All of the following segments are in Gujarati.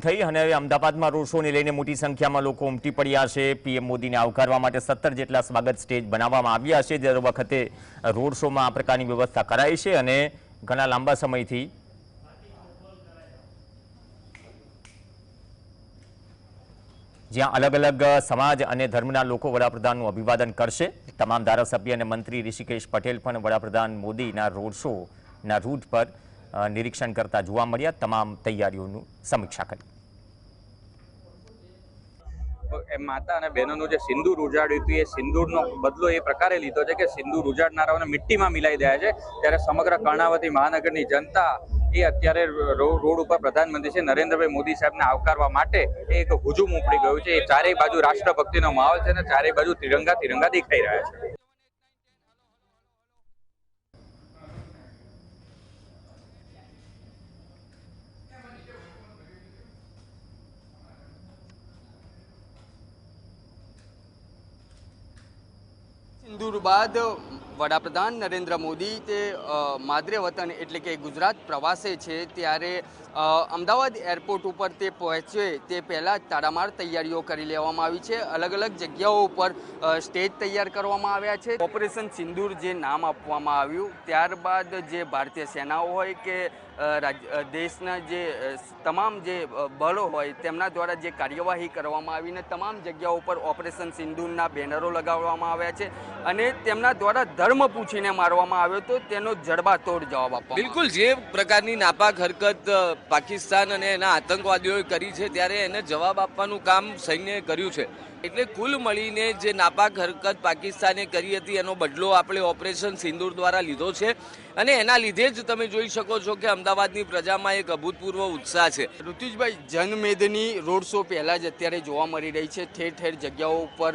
થઈ અને હવે અમદાવાદમાં રોડ શોને લઈને મોટી સંખ્યામાં લોકો ઉમટી પડ્યા છે. પીએમ મોદીને આવકારવા માટે સત્તર જેટલા સ્વાગત સ્ટેજ બનાવવામાં આવ્યા છે. દર વખતે રોડ શોમાં આ પ્રકારની વ્યવસ્થા કરાઈ છે અને ઘણા લાંબા સમયથી જ્યાં અલગ અલગ સમાજ અને ધર્મના લોકો વડાપ્રધાનનું અભિવાદન કરશે. તમામ ધારાસભ્ય અને મંત્રી ઋષિકેશ પટેલ પણ વડાપ્રધાન મોદીના રોડ શોના રૂટ પર નિરીક્ષણ કરતા જોવા મળ્યા. તમામ તૈયારીઓનું સમીક્ષા કરી. માતા અને બહેનોનું જે સિંદૂર ઉજાડ્યું હતું, એ સિંદૂરનો બદલો એ પ્રકારે લીધો છે કે સિંદૂર ઉજાડનારાઓને મિટ્ટીમાં મિલાઈ દે છે. ત્યારે સમગ્ર કર્ણાવતી મહાનગરની જનતા એ અત્યારે રોડ ઉપર પ્રધાનમંત્રી છે નરેન્દ્રભાઈ મોદી સાહેબને આવકારવા માટે એક હુજુમ ઉપડી ગયું છે. એ ચારેય બાજુ રાષ્ટ્રભક્તિનો માહોલ છે અને ચારેય બાજુ તિરંગા તિરંગા દેખાઈ રહ્યા છે. સિંદૂર બાદ વડાપ્રધાન નરેન્દ્ર મોદી તે માદરે વતન એટલે કે ગુજરાત પ્રવાસે છે ત્યારે અમદાવાદ એરપોર્ટ ઉપર તે પહોંચે તે પહેલાં તારામાર તૈયારીઓ કરી લેવામાં આવી છે. અલગ અલગ જગ્યાઓ ઉપર સ્ટેજ તૈયાર કરવામાં આવ્યા છે. ઓપરેશન સિંદૂર જે નામ આપવામાં આવ્યું, ત્યારબાદ જે ભારતીય સેનાઓ હોય કે દેશના જે તમામ જે બળો હોય તેમના દ્વારા જે કાર્યવાહી કરવામાં આવીને તમામ જગ્યાઓ પર ઓપરેશન સિંધુના બેનરો લગાવવામાં આવ્યા છે અને તેમના દ્વારા ધર્મ પૂછીને મારવામાં આવ્યો તો તેનો જડબાતોડ જવાબ આપવામાં બિલકુલ, જે પ્રકારની નાપાક હરકત પાકિસ્તાન અને એના આતંકવાદીઓએ કરી છે, ત્યારે એને જવાબ આપવાનું કામ સૈન્યએ કર્યું છે. એટલે કુલ મળીને જે નાપાક હરકત પાકિસ્તાને કરી હતી એનો બદલો આપણે ઓપરેશન સિંદૂર દ્વારા લીધો છે. અને એના લીધે જ તમે જોઈ શકો છો કે અમદાવાદની પ્રજામાં એક અભૂતપૂર્વ ઉત્સાહ છે. ઋતુજભાઈ જનમેદની રોડ શો પહેલાં જ અત્યારે જોવા મળી રહી છે. ઠેર ઠેર જગ્યાઓ ઉપર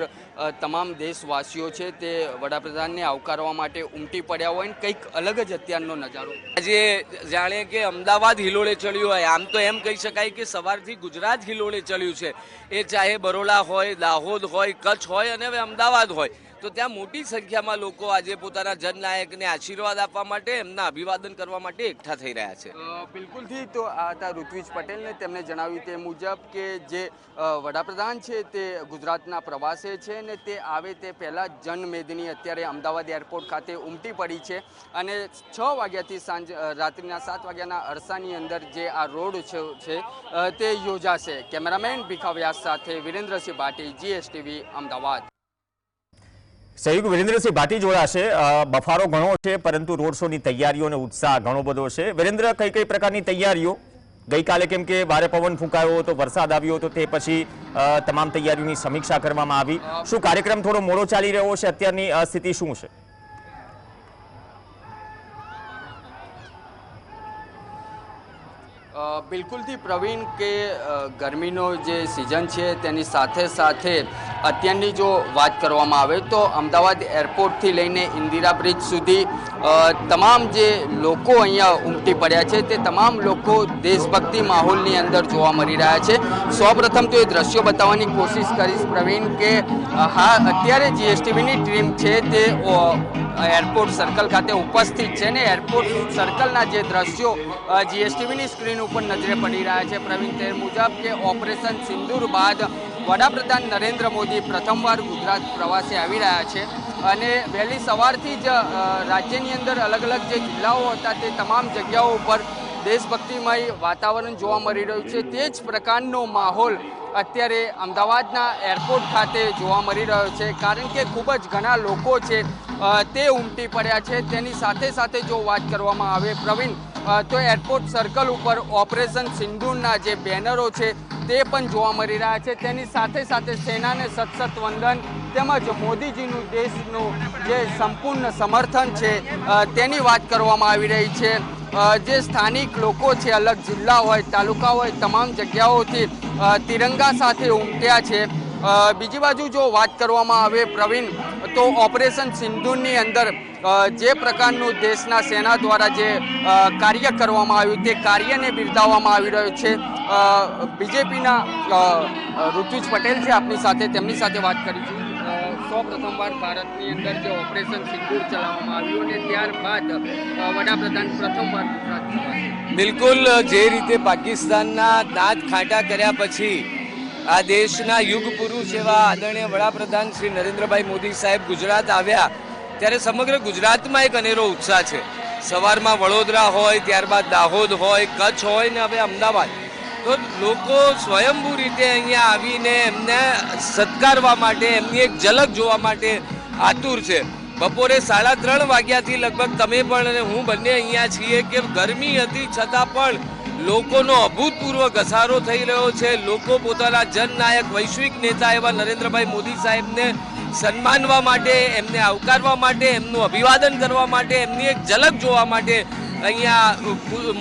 તમામ દેશવાસીઓ છે તે વડાપ્રધાનને આવકારવા માટે ઉમટી પડ્યા હોય ને કંઈક અલગ જ અત્યારનો નજારો. આજે જાણે કે અમદાવાદ હિલોળે ચડ્યું હોય. આમ તો એમ કહી શકાય કે સવારથી ગુજરાત હિલોળે ચડ્યું છે. એ ચાહે બરોડા હોય દાહોદ હોય કચ્છ હોય અને હવે અમદાવાદ હોય. તો ત્યાં મોટી સંખ્યામાં લોકો આજે પોતાના જનનાયકને આશીર્વાદ આપવા માટે, એમના અભિવાદન કરવા માટે એકઠા થઈ રહ્યા છે. બિલકુલથી તો આ હતા ઋત્વિજ પટેલને તેમણે જણાવ્યું તે મુજબ કે જે વડાપ્રધાન છે તે ગુજરાતના પ્રવાસે છે ને તે આવે તે પહેલાં જનમેદની અત્યારે અમદાવાદ એરપોર્ટ ખાતે ઉમટી પડી છે. અને છ વાગ્યાથી સાંજ રાત્રિના સાત વાગ્યાના અરસાની અંદર જે આ રોડ છે તે યોજાશે. કેમેરામેન ભીખા વ્યાસ સાથે વિરેન્દ્રસિંહ ભાટી, જીએસટીવી, અમદાવાદ. સહયોગ વિરેન્દ્રસિંહ ભાટી જોડાશે. બફારો ઘણો છે, પરંતુ રોડ શોની તૈયારીઓ અને ઉત્સાહ ઘણો બધો છે. વિરેન્દ્ર, કઈ કઈ પ્રકારની તૈયારીઓ? ગઈકાલે કેમ કે ભારે પવન ફૂંકાયો હતો, વરસાદ આવ્યો હતો, તે પછી તમામ તૈયારીઓની સમીક્ષા કરવામાં આવી. શું કાર્યક્રમ થોડો મોડો ચાલી રહ્યો છે? અત્યારની સ્થિતિ શું છે? બિલકુલથી પ્રવીણ કે ગરમીનો જે સિઝન છે, તેની સાથે સાથે અત્યારની જો વાત કરવામાં આવે તો અમદાવાદ એરપોર્ટથી લઈને ઇન્દિરા બ્રિજ સુધી તમામ જે લોકો અહીંયા ઉમટી પડ્યા છે તે તમામ લોકો દેશભક્તિ માહોલની અંદર જોવા મળી રહ્યા છે. સૌપ્રથમ તો એ દ્રશ્યો બતાવવાની કોશિશ કરીશ પ્રવીણ કે હા, અત્યારે જીએસટીવીની ટીમ છે તે એરપોર્ટ સર્કલ ખાતે ઉપસ્થિત છે ને એરપોર્ટ સર્કલના જે દ્રશ્યો જીએસટીવીની સ્ક્રીન ઉપર નજરે પડી રહ્યા છે. પ્રવીણ તે મુજબ કે ઓપરેશન સિંદૂર બાદ વડાપ્રધાન નરેન્દ્ર મોદી પ્રથમવાર ગુજરાત પ્રવાસે આવી રહ્યા છે અને વહેલી સવારથી જ રાજ્યની અંદર અલગ અલગ જે જિલ્લાઓ હતા તે તમામ જગ્યાઓ ઉપર દેશભક્તિમય વાતાવરણ જોવા મળી રહ્યું છે. તે જ પ્રકારનો માહોલ અત્યારે અમદાવાદના એરપોર્ટ ખાતે જોવા મળી રહ્યો છે. કારણ કે ખૂબ જ ઘણા લોકો છે તે ઉમટી પડ્યા છે. તેની સાથે સાથે જો વાત કરવામાં આવે પ્રવીણ તો એરપોર્ટ સર્કલ ઉપર ઓપરેશન સિંધુના જે બેનરો છે તે પણ જોવા મળી રહ્યા છે. તેની સાથે સાથે સેનાને સતસત વંદન તેમજ મોદીજીનું દેશનું જે સંપૂર્ણ સમર્થન છે તેની વાત કરવામાં આવી રહી છે. જે સ્થાનિક લોકો છે, અલગ જિલ્લા હોય, તાલુકા હોય, તમામ જગ્યાઓથી તિરંગા સાથે ઉમટ્યા છે. બીજી બાજુ જો વાત કરવામાં આવે પ્રવીણ, તો ઓપરેશન સિંધુની અંદર જે પ્રકારનું દેશના સેના દ્વારા જે કાર્ય કરવામાં આવ્યું તે કાર્યને બિરદાવવામાં આવી રહ્યું છે. બીજેપીના ઋતુજ પટેલ છે આપની સાથે, તેમની સાથે વાત કરીશું. છે સૌ પ્રથમવાર ભારતની અંદર જે ઓપરેશન સિંદૂર ચલાવવામાં આવ્યું અને ત્યારબાદ વડાપ્રધાન પ્રથમવાર ગુજરાત બિલકુલ જે રીતે પાકિસ્તાનના દાંત ખાટા કર્યા પછી આ દેશના યુગ પુરુષ એવા આદરણીય વડાપ્રધાન શ્રી નરેન્દ્રભાઈ મોદી સાહેબ ગુજરાત આવ્યા ત્યારે સમગ્ર ગુજરાતમાં એક અનેરો ઉત્સાહ છે. સવારમાં વડોદરા હોય, ત્યારબાદ દાહોદ હોય, કચ્છ હોય ને હવે અમદાવાદ. તો લોકો સ્વયંભૂ રીતે અહીંયા આવીને એમને સત્કારવા માટે, એમની એક ઝલક જોવા માટે આતુર છે. બપોરે સાડા ત્રણ વાગ્યાથી લગભગ તમે પણ અને હું બંને અહીંયા છીએ કે ગરમી હતી છતાં પણ લોકોનો અભૂતપૂર્વ ઘસારો થઈ રહ્યો છે. લોકો પોતાના જનનાયક, વૈશ્વિક નેતા એવા નરેન્દ્રભાઈ મોદી સાહેબને સન્માનવા માટે, એમને આવકારવા માટે, એમનું અભિવાદન કરવા માટે, એમની એક ઝલક જોવા માટે અહીંયા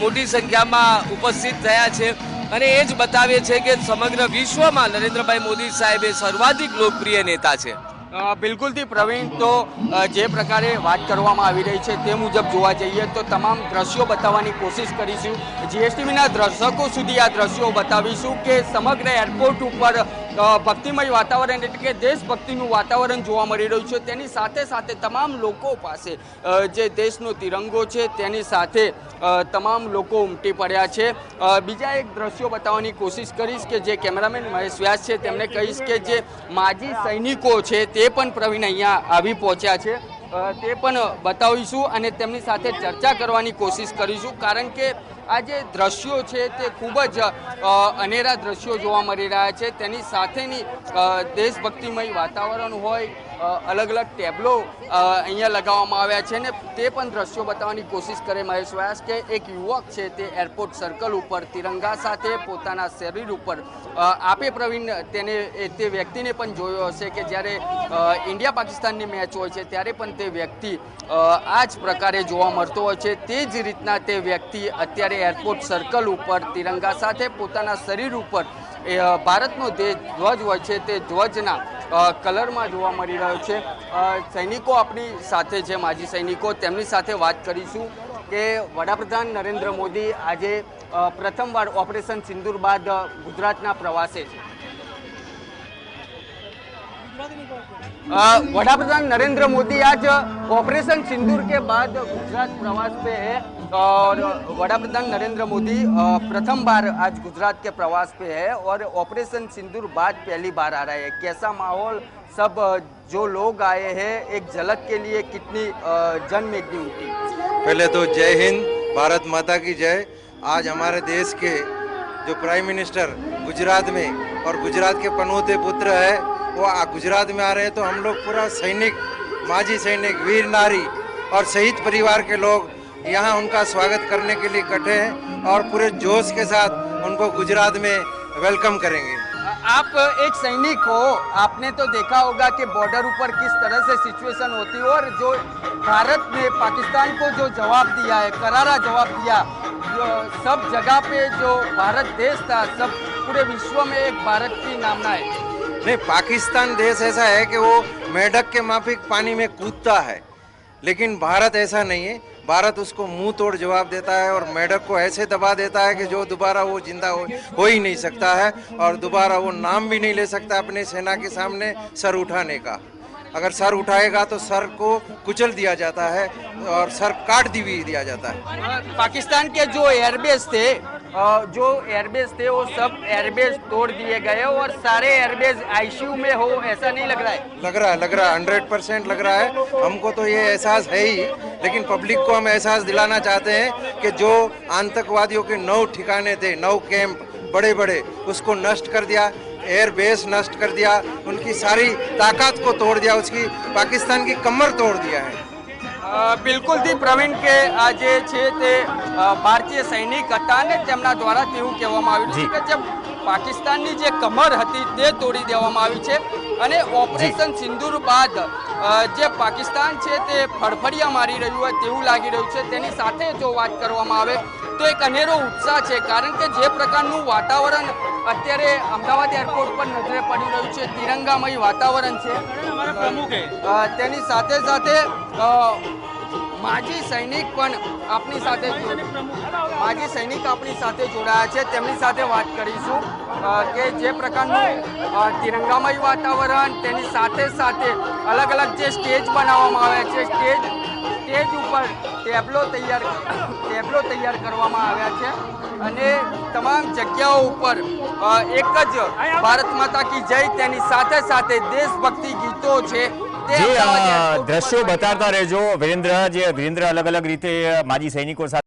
મોટી સંખ્યામાં ઉપસ્થિત થયા છે. અને એ જ બતાવે છે કે સમગ્ર વિશ્વમાં નરેન્દ્રભાઈ મોદી સાહેબ એ સર્વાધિક લોકપ્રિય નેતા છે. બિલકુલથી પ્રવીણ, તો જે પ્રકારે વાત કરવામાં આવી રહી છે તે મુજબ જોવા જઈએ તો તમામ દ્રશ્યો બતાવવાની કોશિશ કરીશું. જીએસટીવીના દર્શકો સુધી આ દ્રશ્યો બતાવીશું કે સમગ્ર એરપોર્ટ ઉપર ભક્તિમય વાતાવરણ એટલે કે દેશભક્તિનું વાતાવરણ જોવા મળી રહ્યું છે. તેની સાથે સાથે તમામ લોકો પાસે જે દેશનો તિરંગો છે તેની સાથે તમામ લોકો ઉમટી પડ્યા છે. બીજા એક દ્રશ્યો બતાવવાની કોશિશ કરીશ કે જે કેમેરામેન મહેશ વ્યાસ છે તેમને કહીશ કે જે માજી સૈનિકો છે તે પણ પ્રવીણ અહીંયા આવી પહોંચ્યા છે. તે પણ બતાવીશું અને તેમની સાથે ચર્ચા કરવાની કોશિશ કરીશું. કારણ કે આ જે દ્રશ્યો છે તે ખૂબ જ અનેરા દ્રશ્યો જોવા મળી રહ્યા છે. તેની સાથેની દેશભક્તિમય વાતાવરણ હોય અલગ અલગ ટેબલો અહીંયા લગાવવામાં આવ્યા છે ને તે પણ દ્રશ્યો બતાવવાની કોશિશ કરે મહેશ વ્યાસ કે એક યુવક છે તે એરપોર્ટ સર્કલ ઉપર, તિરંગા સાથે પોતાના શરીર ઉપર આપે પ્રવીણ તેને તે વ્યક્તિને પણ જોયો હશે કે જ્યારે ઇન્ડિયા પાકિસ્તાનની મેચ હોય છે ત્યારે પણ તે વ્યક્તિ આ જ પ્રકારે જોવા મળતો હોય છે. તે જ રીતના તે વ્યક્તિ અત્યારે એરપોર્ટ સર્કલ ઉપર, તિરંગા સાથે પોતાના શરીર ઉપર ભારતનો જે ધ્વજ હોય છે તે ધ્વજના કલરમાં જોવા મળી રહ્યો છે. સૈનિકો આપણી સાથે છે, માજી સૈનિકો. તેમની સાથે વાત કરીશું કે વડાપ્રધાન નરેન્દ્ર મોદી આજે પ્રથમવાર ઓપરેશન સિંદુર બાદ ગુજરાતના પ્રવાસે છે. વડાપ્રધાન નરેન્દ્ર મોદી આજ ઓપરેશન સિંદુર કે બાદ ગુજરાત પ્રવાસ પે और वडाप्रधान नरेंद्र मोदी प्रथम बार आज गुजरात के प्रवास पे है और ऑपरेशन सिंदूर बाद पहली बार आ रहा है। कैसा माहौल? सब जो लोग आए हैं, एक झलक के लिए कितनी जनमेदनी उठी पहले तो जय हिंद, भारत माता की जय। आज हमारे देश के जो प्राइम मिनिस्टर गुजरात में और गुजरात के पनौते पुत्र है, वो गुजरात में आ रहे हैं तो हम लोग पूरा सैनिक, माजी सैनिक, वीर, नारी और शहीद परिवार के लोग यहाँ उनका स्वागत करने के लिए इकट्ठे हैं और पूरे जोश के साथ उनको गुजरात में वेलकम करेंगे। आप एक सैनिक हो आपने तो देखा होगा कि बॉर्डर ऊपर किस तरह से सिचुएशन होती है और जो भारत ने पाकिस्तान को जो जवाब दिया है करारा जवाब दिया जो सब जगह पे जो भारत देश था सब पूरे विश्व में एक भारत की नामना है। नहीं पाकिस्तान देश ऐसा है कि वो मेढक के माफिक पानी में कूदता है लेकिन भारत ऐसा नहीं है। भारत उसको मुँह तोड़ जवाब देता है और मेढक को ऐसे दबा देता है कि जो दोबारा वो ज़िंदा हो, हो ही नहीं सकता है और दोबारा वो नाम भी नहीं ले सकता अपने सेना के सामने सर उठाने का। अगर सर उठाएगा तो सर को कुचल दिया जाता है और सर काट दी भी दिया जाता है। पाकिस्तान के जो एयरबेस थे जो एयरबेस थे, वो सब एयरबेस तोड़ दिए गए और सारे एयरबेस आईसीयू में हो, ऐसा नहीं लग रहा है? लग रहा है, लग रहा है। हंड्रेड परसेंट लग रहा है। हमको तो ये एहसास है ही, लेकिन पब्लिक को हम एहसास दिलाना चाहते हैं कि जो आतंकवादियों के नौ ठिकाने थे, नौ कैंप बड़े बड़े उसको नष्ट कर दिया एयर बेस नष्ट कर दिया, उनकी सारी ताकत को तोड़ दिया, उसकी पाकिस्तान की कमर तोड़ दिया है। બિલકુલથી પ્રવીણ કે આ જે છે તે ભારતીય સૈનિક હતા ને તેમના દ્વારા તેવું કહેવામાં આવ્યું છે કે જે પાકિસ્તાનની જે કમર હતી તે તોડી દેવામાં આવી છે અને ઓપરેશન સિંદૂર બાદ જે પાકિસ્તાન છે તે ફડફડિયા મારી રહ્યું હોય તેવું લાગી રહ્યું છે. તેની સાથે જો વાત કરવામાં આવે તો એક અનેરો ઉત્સાહ છે કારણ કે જે પ્રકારનું વાતાવરણ અત્યારે અમદાવાદ એરપોર્ટ પર નજરે પડી રહ્યું છે તિરંગામય વાતાવરણ છે. તેની સાથે સાથે માજી સૈનિક પણ આપણી સાથે માજી સૈનિક આપણી સાથે જોડાયા છે. તેમની સાથે વાત કરીશું. કે જે પ્રકારનું તિરંગામય વાતાવરણ, તેની સાથે સાથે અલગ અલગ જે સ્ટેજ બનાવવામાં આવ્યા છે, સ્ટેજ સ્ટેજ ઉપર ટેબલો તૈયાર ટેબલો તૈયાર કરવામાં આવ્યા છે. અને તમામ જગ્યાઓ ઉપર એક જ ભારત માતા કી જય, તેની સાથે સાથે દેશભક્તિ ગીતો છે. જે આ દ્રશ્યો બતાવતા રહેજો. વિરેન્દ્ર જે વિરેન્દ્ર અલગ અલગ રીતે માજી સૈનિકો સાથે